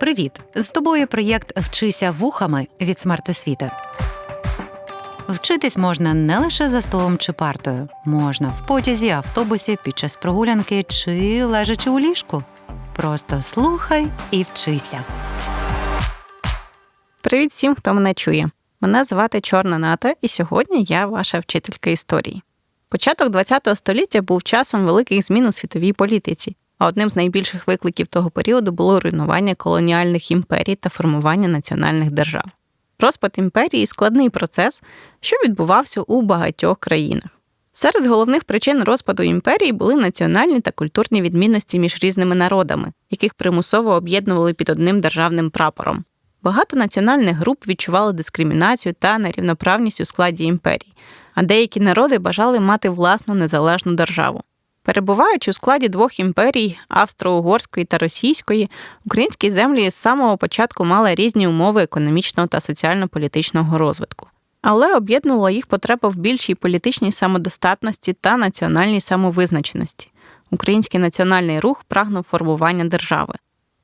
Привіт! З тобою проєкт Вчися вухами від смертосвіти. Вчитись можна не лише за столом чи партою, можна в потязі, автобусі, під час прогулянки чи лежачи у ліжку. Просто слухай і вчися. Привіт всім, хто мене чує. Мене звати Чорна Ната, і сьогодні я ваша вчителька історії. Початок ХХ століття був часом великих змін у світовій політиці, а одним з найбільших викликів того періоду було руйнування колоніальних імперій та формування національних держав. Розпад імперії складний процес, що відбувався у багатьох країнах. Серед головних причин розпаду імперії були національні та культурні відмінності між різними народами, яких примусово об'єднували під одним державним прапором. Багато національних груп відчували дискримінацію та нерівноправність у складі імперії, а деякі народи бажали мати власну незалежну державу. Перебуваючи у складі двох імперій австро-угорської та російської, українські землі з самого початку мали різні умови економічного та соціально-політичного розвитку. Але об'єднувала їх потреба в більшій політичній самодостатності та національній самовизначеності. Український національний рух прагнув формування держави.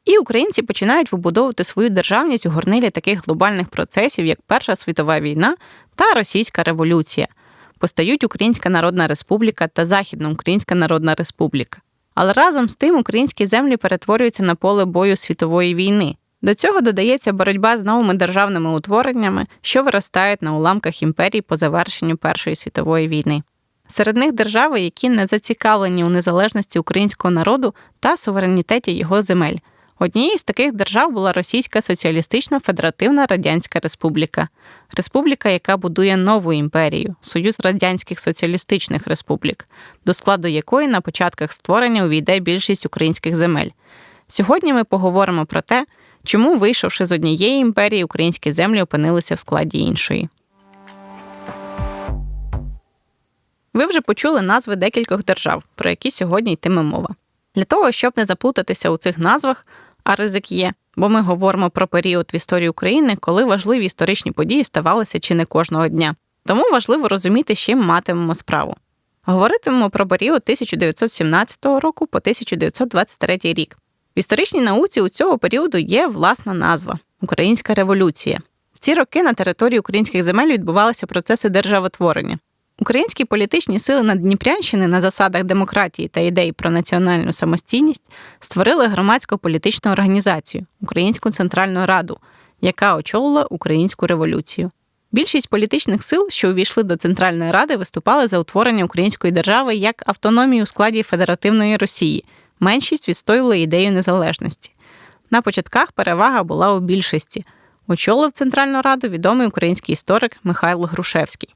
І українці починають вибудовувати свою державність у горнилі таких глобальних процесів, як Перша світова війна та Російська революція. Постають Українська Народна Республіка та Західноукраїнська Народна Республіка. Але разом з тим українські землі перетворюються на поле бою світової війни. До цього додається боротьба з новими державними утвореннями, що виростають на уламках імперії по завершенню Першої світової війни. Серед них держави, які не зацікавлені у незалежності українського народу та суверенітеті його земель. Однією з таких держав була Російська Соціалістична Федеративна Радянська Республіка, республіка, яка будує нову імперію Союз Радянських Соціалістичних Республік, до складу якої на початках створення увійде більшість українських земель. Сьогодні ми поговоримо про те, чому, вийшовши з однієї імперії, українські землі опинилися в складі іншої. Ви вже почули назви декількох держав, про які сьогодні йтиме мова. Для того, щоб не заплутатися у цих назвах, а ризик є, бо ми говоримо про період в історії України, коли важливі історичні події ставалися чи не кожного дня. Тому важливо розуміти, з чим матимемо справу. Говоритимемо про період 1917 року по 1923 рік. В історичній науці у цього періоду є власна назва Українська революція. В ці роки на території українських земель відбувалися процеси державотворення. Українські політичні сили Наддніпрянщини на засадах демократії та ідей про національну самостійність створили громадську політичну організацію Українську Центральну Раду, яка очолила українську революцію. Більшість політичних сил, що увійшли до Центральної Ради, виступали за утворення української держави як автономії у складі Федеративної Росії. Меншість відстоювала ідею незалежності. На початках перевага була у більшості. Очолив Центральну Раду відомий український історик Михайло Грушевський.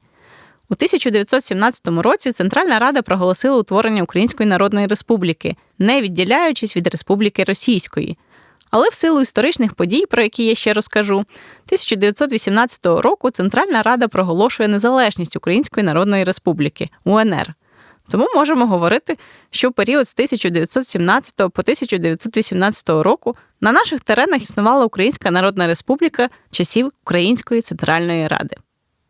У 1917 році Центральна Рада проголосила утворення Української Народної Республіки, не відділяючись від Республіки Російської. Але в силу історичних подій, про які я ще розкажу, 1918 року Центральна Рада проголошує незалежність Української Народної Республіки УНР. Тому можемо говорити, що в період з 1917 по 1918 року на наших теренах існувала Українська Народна Республіка часів Української Центральної Ради.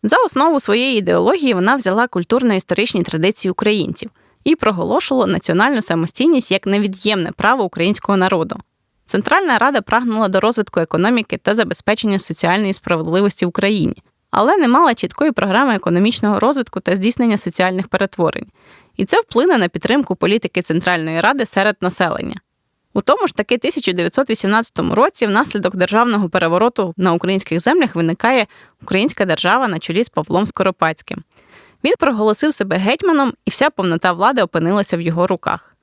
За основу своєї ідеології вона взяла культурно-історичні традиції українців і проголошувала національну самостійність як невід'ємне право українського народу. Центральна Рада прагнула до розвитку економіки та забезпечення соціальної справедливості в Україні, але не мала чіткої програми економічного розвитку та здійснення соціальних перетворень. І це вплине на підтримку політики Центральної Ради серед населення. У тому ж таки 1918 році, внаслідок державного перевороту на українських землях, виникає українська держава на чолі з Павлом Скоропадським. Він проголосив себе гетьманом, і вся повнота влади опинилася в його руках.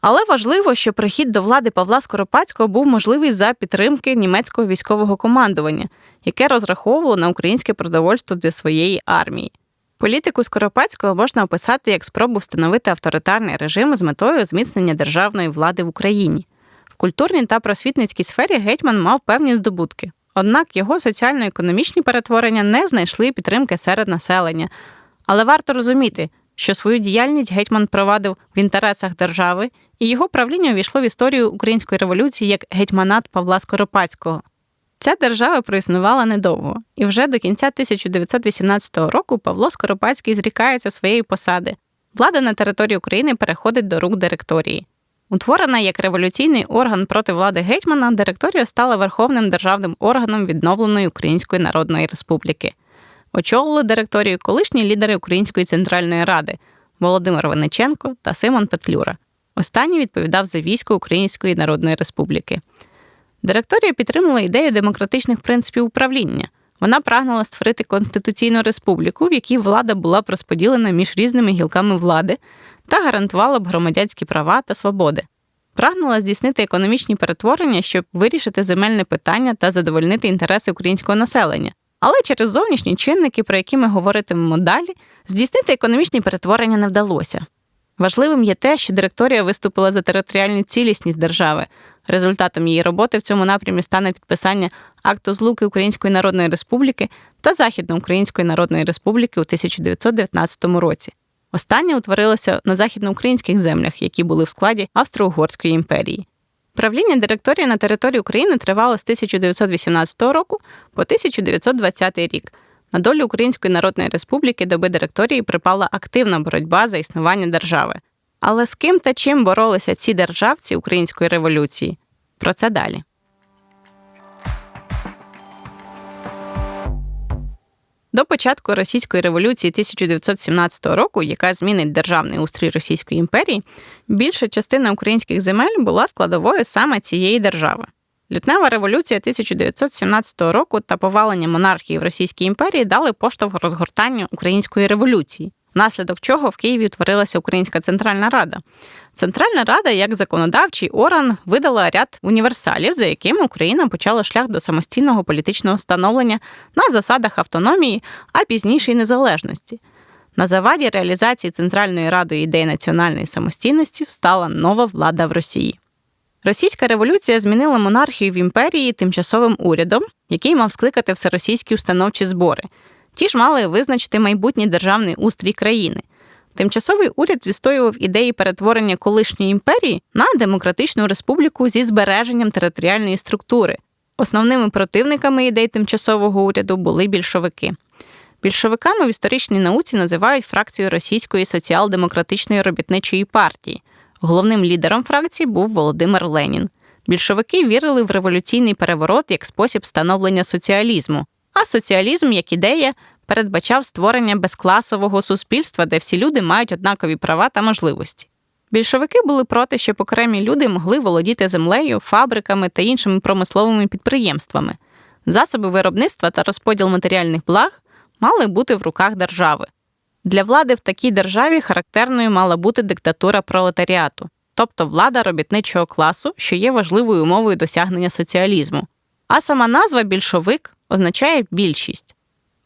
Але важливо, що прихід до влади Павла Скоропадського був можливий за підтримки німецького військового командування, яке розраховувало на українське продовольство для своєї армії. Політику Скоропадського можна описати як спробу встановити авторитарний режим з метою зміцнення державної влади в Україні. В культурній та просвітницькій сфері гетьман мав певні здобутки. Однак його соціально-економічні перетворення не знайшли підтримки серед населення. Але варто розуміти, що свою діяльність гетьман провадив в інтересах держави, і його правління увійшло в історію української революції як гетьманат Павла Скоропадського. Ця держава проіснувала недовго, і вже до кінця 1918 року Павло Скоропадський зрікається своєї посади. Влада на території України переходить до рук директорії. Утворена як революційний орган проти влади гетьмана, директорія стала верховним державним органом відновленої Української Народної Республіки. Очолили директорію колишні лідери Української центральної ради Володимир Вениченко та Симон Петлюра. Останній відповідав за військо Української Народної Республіки. Директорія підтримала ідею демократичних принципів управління. Вона прагнула створити конституційну республіку, в якій влада була б розподілена між різними гілками влади та гарантувала б громадянські права та свободи. Прагнула здійснити економічні перетворення, щоб вирішити земельне питання та задовольнити інтереси українського населення. Але через зовнішні чинники, про які ми говоритимемо далі, здійснити економічні перетворення не вдалося. Важливим є те, що директорія виступила за територіальну цілісність держави. Результатом її роботи в цьому напрямі стане підписання акту злуки Української Народної Республіки та Західноукраїнської Народної Республіки у 1919 році. Остання утворилася на західноукраїнських землях, які були в складі Австро-Угорської імперії. Правління директорії на території України тривало з 1918 року по 1920 рік. На долю Української Народної Республіки доби директорії припала активна боротьба за існування держави. Але з ким та чим боролися ці державці української революції? Про це далі. До початку російської революції 1917 року, яка змінить державний устрій Російської імперії, більша частина українських земель була складовою саме цієї держави. Лютнева революція 1917 року та повалення монархії в Російській імперії дали поштовх розгортанню української революції, внаслідок чого в Києві утворилася Українська Центральна Рада. Центральна Рада, як законодавчий орган, видала ряд універсалів, за якими Україна почала шлях до самостійного політичного становлення на засадах автономії, а пізніше й незалежності. На заваді реалізації Центральної Радою ідей національної самостійності встала нова влада в Росії. Російська революція змінила монархію в імперії тимчасовим урядом, який мав скликати всеросійські установчі збори. Ті ж мали визначити майбутній державний устрій країни. Тимчасовий уряд відстоював ідеї перетворення колишньої імперії на демократичну республіку зі збереженням територіальної структури. Основними противниками ідей тимчасового уряду були більшовики. Більшовиками в історичній науці називають фракцію Російської соціал-демократичної робітничої партії. Головним лідером фракції був Володимир Ленін. Більшовики вірили в революційний переворот як спосіб становлення соціалізму, а соціалізм як ідея передбачав створення безкласового суспільства, де всі люди мають однакові права та можливості. Більшовики були проти, щоб окремі люди могли володіти землею, фабриками та іншими промисловими підприємствами. Засоби виробництва та розподіл матеріальних благ мали бути в руках держави. Для влади в такій державі характерною мала бути диктатура пролетаріату, тобто влада робітничого класу, що є важливою умовою досягнення соціалізму. А сама назва більшовик означає більшість.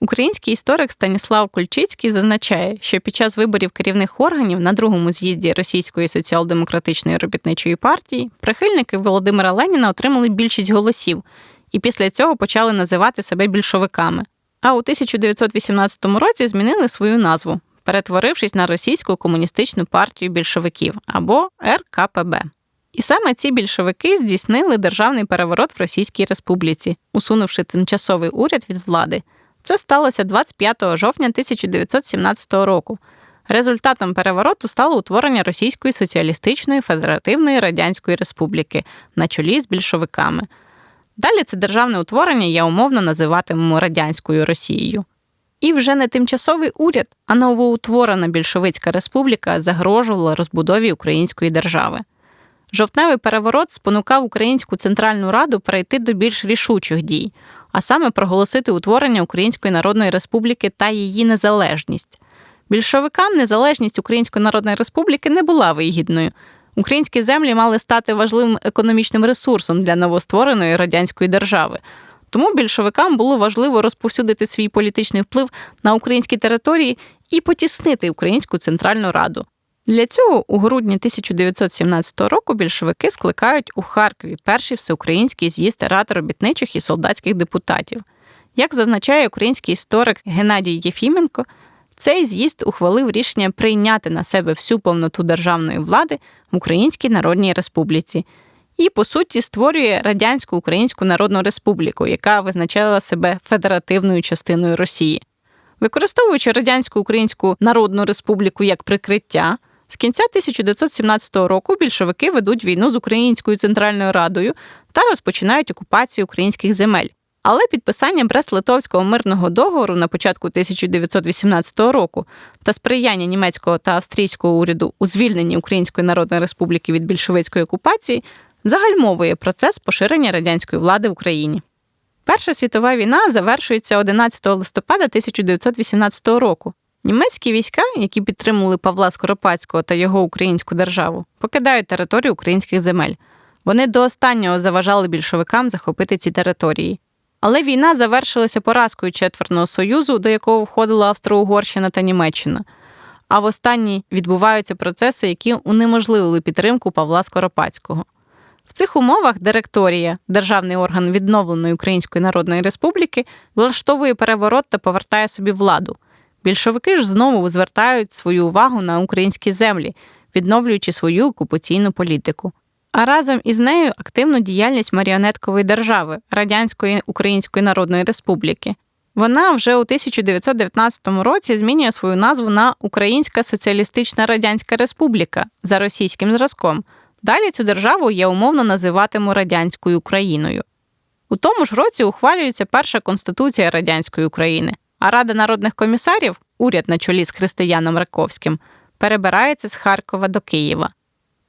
Український історик Станіслав Кульчицький зазначає, що під час виборів керівних органів на другому з'їзді Російської соціал-демократичної робітничої партії прихильники Володимира Леніна отримали більшість голосів і після цього почали називати себе більшовиками. А у 1918 році змінили свою назву, перетворившись на Російську комуністичну партію більшовиків або РКПБ. І саме ці більшовики здійснили державний переворот в Російській Республіці, усунувши тимчасовий уряд від влади. Це сталося 25 жовтня 1917 року. Результатом перевороту стало утворення Російської соціалістичної федеративної радянської республіки на чолі з більшовиками. Далі це державне утворення я умовно називатимемо радянською Росією. І вже не тимчасовий уряд, а новоутворена більшовицька республіка загрожувала розбудові української держави. Жовтневий переворот спонукав Українську Центральну Раду перейти до більш рішучих дій, а саме проголосити утворення Української Народної Республіки та її незалежність. Більшовикам незалежність Української Народної Республіки не була вигідною. Українські землі мали стати важливим економічним ресурсом для новоствореної радянської держави. Тому більшовикам було важливо розповсюдити свій політичний вплив на українські території і потіснити Українську Центральну Раду. Для цього у грудні 1917 року більшовики скликають у Харкові перший всеукраїнський з'їзд рад робітничих і солдатських депутатів. Як зазначає український історик Геннадій Єфіменко, цей з'їзд ухвалив рішення прийняти на себе всю повноту державної влади в Українській Народній Республіці і, по суті, створює Радянську Українську Народну Республіку, яка визначала себе федеративною частиною Росії. Використовуючи Радянську Українську Народну Республіку як прикриття, З кінця 1917 року більшовики ведуть війну з Українською Центральною Радою та розпочинають окупацію українських земель. Але підписання Брест-Литовського мирного договору на початку 1918 року та сприяння німецького та австрійського уряду у звільненні Української Народної Республіки від більшовицької окупації загальмовує процес поширення радянської влади в Україні. Перша світова війна завершується 11 листопада 1918 року. Німецькі війська, які підтримували Павла Скоропадського та його українську державу, покидають територію українських земель. Вони до останнього заважали більшовикам захопити ці території. Але війна завершилася поразкою Четвертного Союзу, до якого входила Австро-Угорщина та Німеччина. А в останній відбуваються процеси, які унеможливили підтримку Павла Скоропадського. В цих умовах директорія, державний орган відновленої Української Народної Республіки, влаштовує переворот та повертає собі владу. Більшовики ж знову звертають свою увагу на українські землі, відновлюючи свою окупаційну політику. А разом із нею активну діяльність маріонеткової держави Радянської Української Народної Республіки. Вона вже у 1919 році змінює свою назву на Українська Соціалістична Радянська Республіка за російським зразком. Далі цю державу я умовно називатиму радянською Україною. У тому ж році ухвалюється перша конституція радянської України, а Рада народних комісарів, уряд на чолі з Християном Раковським, перебирається з Харкова до Києва.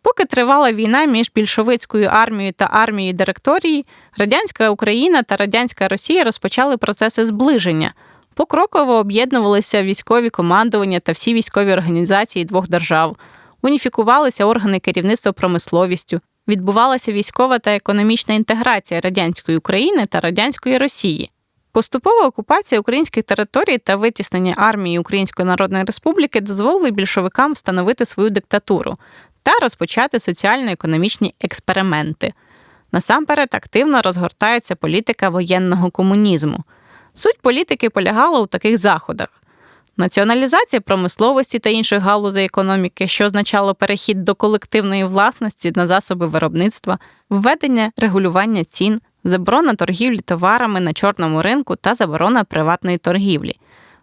Поки тривала війна між більшовицькою армією та армією директорії, радянська Україна та радянська Росія розпочали процеси зближення. Покроково об'єднувалися військові командування та всі військові організації двох держав, уніфікувалися органи керівництва промисловістю, відбувалася військова та економічна інтеграція радянської України та радянської Росії. Поступова окупація українських територій та витіснення армії Української Народної Республіки дозволили більшовикам встановити свою диктатуру та розпочати соціально-економічні експерименти. Насамперед активно розгортається політика воєнного комунізму. Суть політики полягала у таких заходах: націоналізація промисловості та інших галузей економіки, що означало перехід до колективної власності на засоби виробництва, введення регулювання цін, заборона торгівлі товарами на чорному ринку та заборона приватної торгівлі.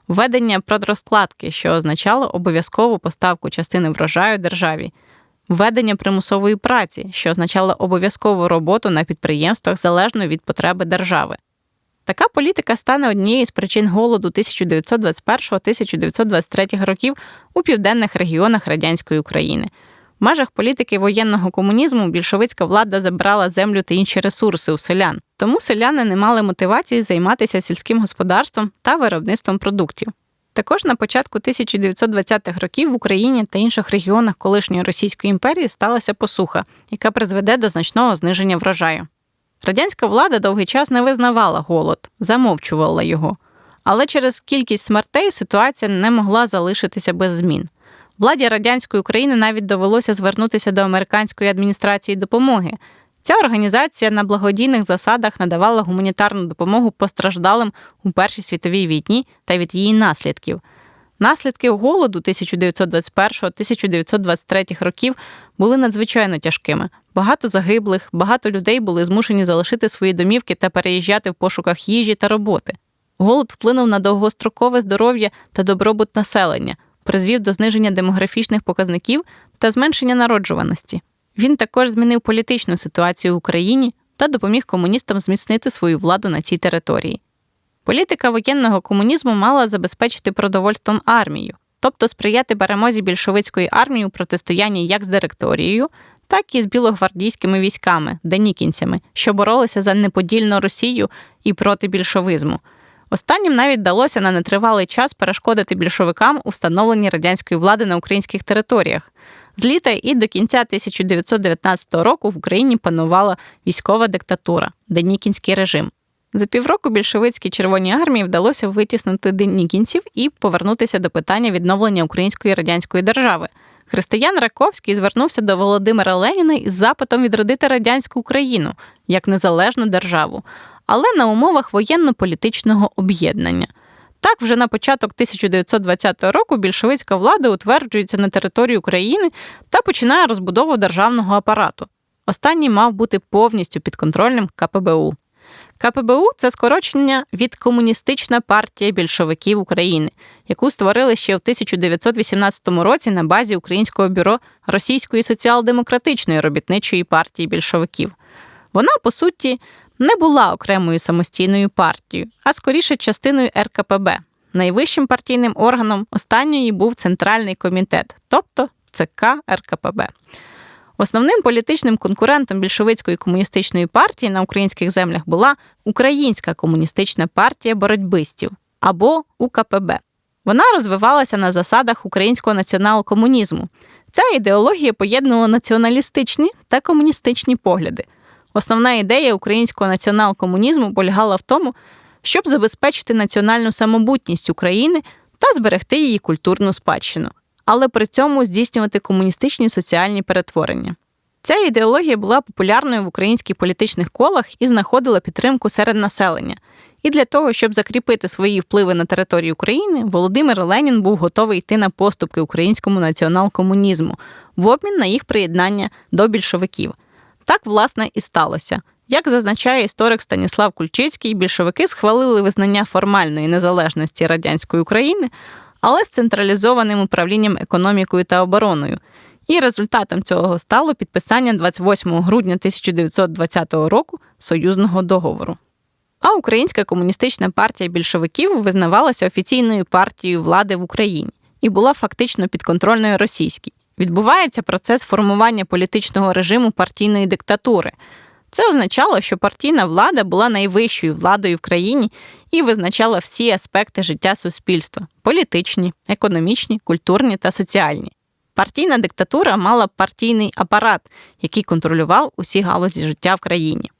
Введення продрозкладки, що означало обов'язкову поставку частини врожаю державі, введення примусової праці, що означало обов'язкову роботу на підприємствах залежно від потреби держави. Така політика стане однією з причин голоду 1921-1923 років у південних регіонах радянської України. В межах політики воєнного комунізму більшовицька влада забрала землю та інші ресурси у селян, тому селяни не мали мотивації займатися сільським господарством та виробництвом продуктів. Також на початку 1920-х років в Україні та інших регіонах колишньої Російської імперії сталася посуха, яка призведе до значного зниження врожаю. Радянська влада довгий час не визнавала голод, замовчувала його. Але через кількість смертей ситуація не могла залишитися без змін. Владі радянської України навіть довелося звернутися до американської адміністрації допомоги. Ця організація на благодійних засадах надавала гуманітарну допомогу постраждалим у Першій світовій війні та від її наслідків. Наслідки голоду 1921-1923 років були надзвичайно тяжкими. Багато загиблих, багато людей були змушені залишити свої домівки та переїжджати в пошуках їжі та роботи. Голод вплинув на довгострокове здоров'я та добробут населення, призвів до зниження демографічних показників та зменшення народжуваності. Він також змінив політичну ситуацію в Україні та допоміг комуністам зміцнити свою владу на цій території. Політика воєнного комунізму мала забезпечити продовольством армію, тобто сприяти перемозі більшовицької армії у протистоянні як з директорією, так і з білогвардійськими військами, денікінцями, що боролися за неподільну Росію і проти більшовизму. Останнім навіть вдалося на нетривалий час перешкодити більшовикам у встановленні радянської влади на українських територіях. З літа і до кінця 1919 року в Україні панувала військова диктатура, денікінський режим. За півроку більшовицькій Червоній армії вдалося витіснити денікінців і повернутися до питання відновлення української радянської держави. Християн Раковський звернувся до Володимира Леніна із запитом відродити радянську Україну як незалежну державу, але на умовах воєнно-політичного об'єднання. Так, вже на початок 1920 року більшовицька влада утверджується на території України та починає розбудову державного апарату. Останній мав бути повністю підконтрольним КПБУ. КПБУ це скорочення від Комуністична партія більшовиків України, яку створили ще в 1918 році на базі Українського бюро Російської соціал-демократичної робітничої партії більшовиків. Вона, по суті, не була окремою самостійною партією, а скоріше частиною РКПБ. Найвищим партійним органом останньої був Центральний комітет, тобто ЦК РКПБ. Основним політичним конкурентом більшовицької комуністичної партії на українських землях була Українська комуністична партія боротьбистів або УКПБ. Вона розвивалася на засадах українського націонал-комунізму. Ця ідеологія поєднувала націоналістичні та комуністичні погляди. Основна ідея українського націонал-комунізму полягала в тому, щоб забезпечити національну самобутність України та зберегти її культурну спадщину, але при цьому здійснювати комуністичні соціальні перетворення. Ця ідеологія була популярною в українських політичних колах і знаходила підтримку серед населення. І для того, щоб закріпити свої впливи на території України, Володимир Ленін був готовий йти на поступки українському націонал-комунізму в обмін на їх приєднання до більшовиків. Так, власне, і сталося. Як зазначає історик Станіслав Кульчицький, більшовики схвалили визнання формальної незалежності радянської України, але з централізованим управлінням економікою та обороною. І результатом цього стало підписання 28 грудня 1920 року союзного договору. А Українська комуністична партія більшовиків визнавалася офіційною партією влади в Україні і була фактично підконтрольною російській. Відбувається процес формування політичного режиму партійної диктатури. Це означало, що партійна влада була найвищою владою в країні і визначала всі аспекти життя суспільства політичні, економічні, культурні та соціальні. Партійна диктатура мала партійний апарат, який контролював усі галузі життя в країні.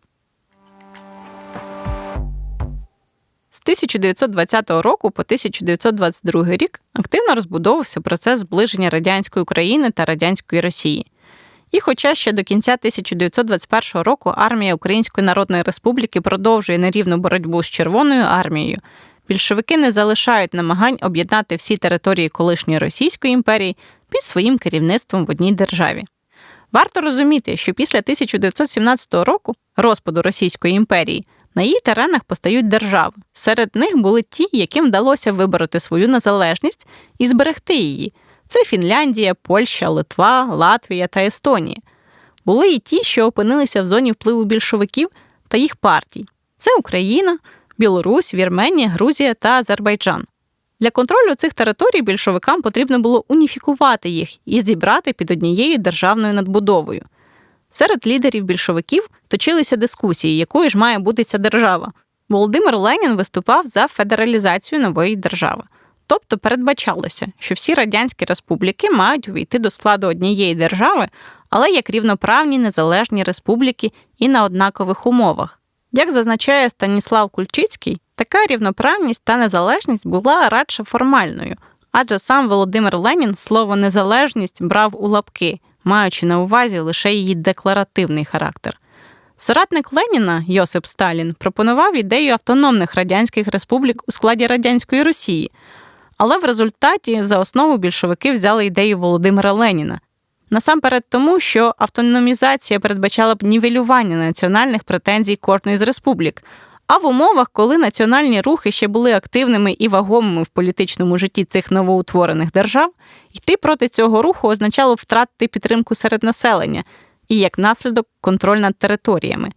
З 1920 року по 1922 рік активно розбудовувався процес зближення радянської України та радянської Росії. І хоча ще до кінця 1921 року армія Української Народної Республіки продовжує нерівну боротьбу з Червоною армією, більшовики не залишають намагань об'єднати всі території колишньої Російської імперії під своїм керівництвом в одній державі. Варто розуміти, що після 1917 року розпаду Російської імперії на її теренах постають держави. Серед них були ті, яким вдалося вибороти свою незалежність і зберегти її. Це Фінляндія, Польща, Литва, Латвія та Естонія. Були і ті, що опинилися в зоні впливу більшовиків та їх партій. Це Україна, Білорусь, Вірменія, Грузія та Азербайджан. Для контролю цих територій більшовикам потрібно було уніфікувати їх і зібрати під однією державною надбудовою. Серед лідерів більшовиків точилися дискусії, якою ж має бути ця держава. Володимир Ленін виступав за федералізацію нової держави. Тобто передбачалося, що всі радянські республіки мають увійти до складу однієї держави, але як рівноправні незалежні республіки і на однакових умовах. Як зазначає Станіслав Кульчицький, така рівноправність та незалежність була радше формальною, адже сам Володимир Ленін слово незалежність брав у лапки, маючи на увазі лише її декларативний характер. Соратник Леніна Йосип Сталін пропонував ідею автономних радянських республік у складі радянської Росії. Але в результаті за основу більшовики взяли ідею Володимира Леніна. Насамперед тому, що автономізація передбачала б нівелювання національних претензій кожної з республік. А в умовах, коли національні рухи ще були активними і вагомими в політичному житті цих новоутворених держав, йти проти цього руху означало втратити підтримку серед населення і як наслідок контроль над територіями.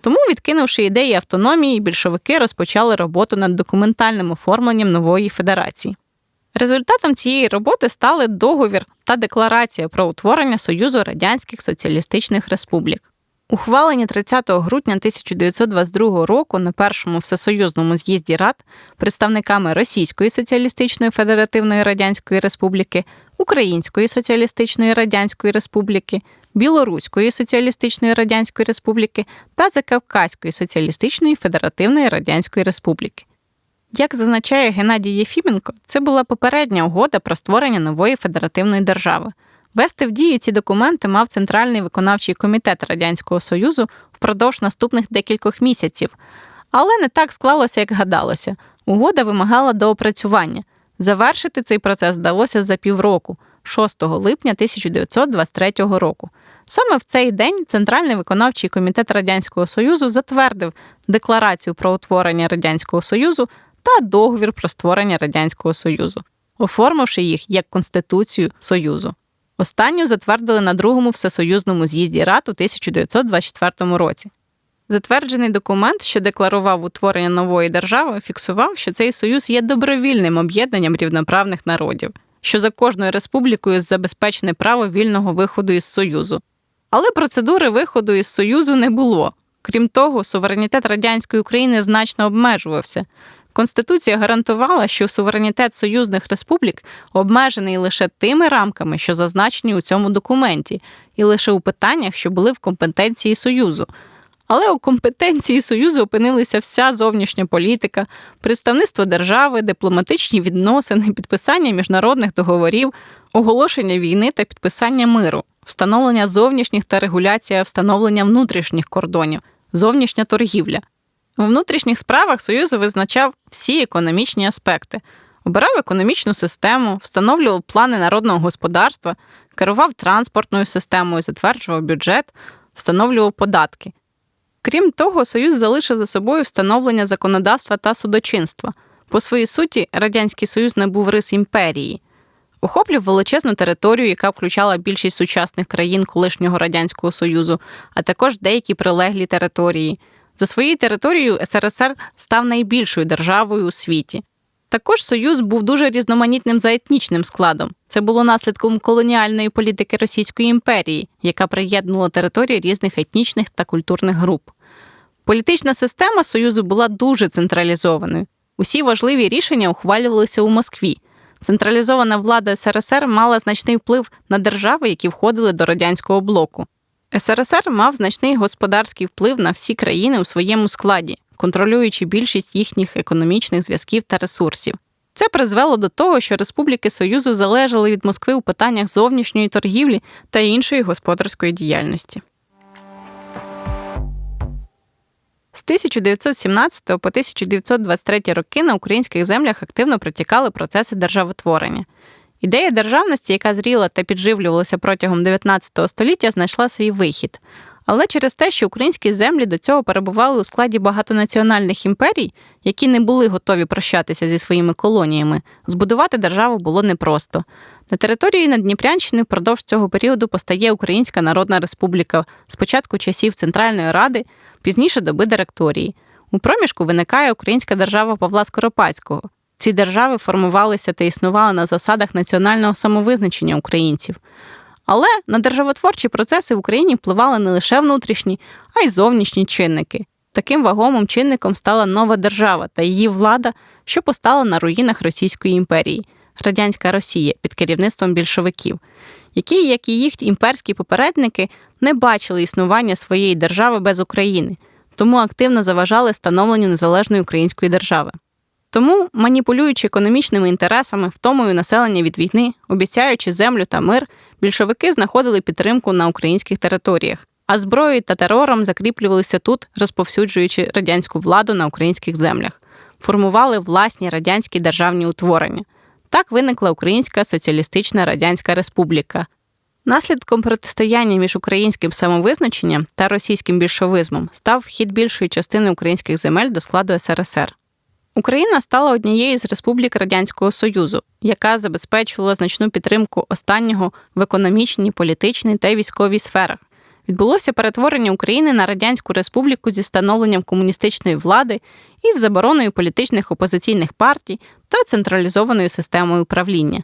Тому, відкинувши ідеї автономії, більшовики розпочали роботу над документальним оформленням нової федерації. Результатом цієї роботи стали договір та декларація про утворення Союзу Радянських Соціалістичних Республік. Ухвалені 30 грудня 1922 року на першому всесоюзному з'їзді рад представниками Російської соціалістичної федеративної радянської республіки, Української соціалістичної радянської республіки, Білоруської соціалістичної радянської республіки та Закавказької соціалістичної федеративної радянської республіки. Як зазначає Геннадій Єфіменко, це була попередня угода про створення нової федеративної держави. Вести в дію ці документи мав Центральний виконавчий комітет Радянського Союзу впродовж наступних декількох місяців, але не так склалося, як гадалося. Угода вимагала доопрацювання. Завершити цей процес вдалося за півроку, 6 липня 1923 року. Саме в цей день Центральний виконавчий комітет Радянського Союзу затвердив декларацію про утворення Радянського Союзу та договір про створення Радянського Союзу, оформивши їх як Конституцію Союзу. Останню затвердили на другому всесоюзному з'їзді РАД у 1924 році. Затверджений документ, що декларував утворення нової держави, фіксував, що цей союз є добровільним об'єднанням рівноправних народів, що за кожною республікою забезпечене право вільного виходу із Союзу. Але процедури виходу із Союзу не було. Крім того, суверенітет радянської України значно обмежувався. Конституція гарантувала, що суверенітет союзних республік обмежений лише тими рамками, що зазначені у цьому документі, і лише у питаннях, що були в компетенції Союзу. Але у компетенції Союзу опинилися вся зовнішня політика, представництво держави, дипломатичні відносини, підписання міжнародних договорів, оголошення війни та підписання миру, встановлення зовнішніх та регуляція встановлення внутрішніх кордонів, зовнішня торгівля. У внутрішніх справах Союзу визначав всі економічні аспекти, обирав економічну систему, встановлював плани народного господарства, керував транспортною системою, затверджував бюджет, встановлював податки. Крім того, Союз залишив за собою встановлення законодавства та судочинства. По своїй суті, Радянський Союз не був рис імперії, охоплював величезну територію, яка включала більшість сучасних країн колишнього Радянського Союзу, а також деякі прилеглі території. За своєю територією СРСР став найбільшою державою у світі. Також Союз був дуже різноманітним за етнічним складом. Це було наслідком колоніальної політики Російської імперії, яка приєднувала території різних етнічних та культурних груп. Політична система Союзу була дуже централізованою. Усі важливі рішення ухвалювалися у Москві. Централізована влада СРСР мала значний вплив на держави, які входили до радянського блоку. СРСР мав значний господарський вплив на всі країни у своєму складі, контролюючи більшість їхніх економічних зв'язків та ресурсів. Це призвело до того, що республіки Союзу залежали від Москви у питаннях зовнішньої торгівлі та іншої господарської діяльності. З 1917 по 1923 роки на українських землях активно протікали процеси державотворення. Ідея державності, яка зріла та підживлювалася протягом 19 століття, знайшла свій вихід. Але через те, що українські землі до цього перебували у складі багатонаціональних імперій, які не були готові прощатися зі своїми колоніями, збудувати державу було непросто. На території Надніпрянщини впродовж цього періоду постає Українська Народна Республіка, спочатку часів Центральної Ради, пізніше доби директорії. У проміжку виникає Українська держава Павла Скоропадського. Ці держави формувалися та існували на засадах національного самовизначення українців. Але на державотворчі процеси в Україні впливали не лише внутрішні, а й зовнішні чинники. Таким вагомим чинником стала нова держава та її влада, що постала на руїнах Російської імперії радянська Росія під керівництвом більшовиків, які, як і їх імперські попередники, не бачили існування своєї держави без України, тому активно заважали становленню незалежної української держави. Тому, маніпулюючи економічними інтересами, втомою населення від війни, обіцяючи землю та мир, більшовики знаходили підтримку на українських територіях, а зброєю та терором закріплювалися тут, розповсюджуючи радянську владу на українських землях, формували власні радянські державні утворення. Так виникла Українська Соціалістична Радянська Республіка. Наслідком протистояння між українським самовизначенням та російським більшовизмом став вхід більшої частини українських земель до складу СРСР. Україна стала однією з республік Радянського Союзу, яка забезпечувала значну підтримку останнього в економічній, політичній та військовій сферах. Відбулося перетворення України на Радянську Республіку зі встановленням комуністичної влади із забороною політичних опозиційних партій та централізованою системою управління.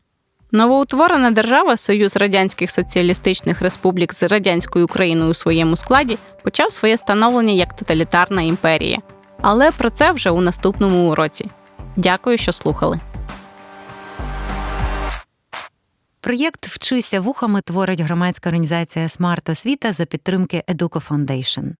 Новоутворена держава Союз Радянських Соціалістичних Республік з радянською Україною у своєму складі почав своє становлення як тоталітарна імперія. Але про це вже у наступному уроці. Дякую, що слухали. Проєкт Вчися вухами творить громадська організація Смарт Освіта за підтримки Educo Foundation.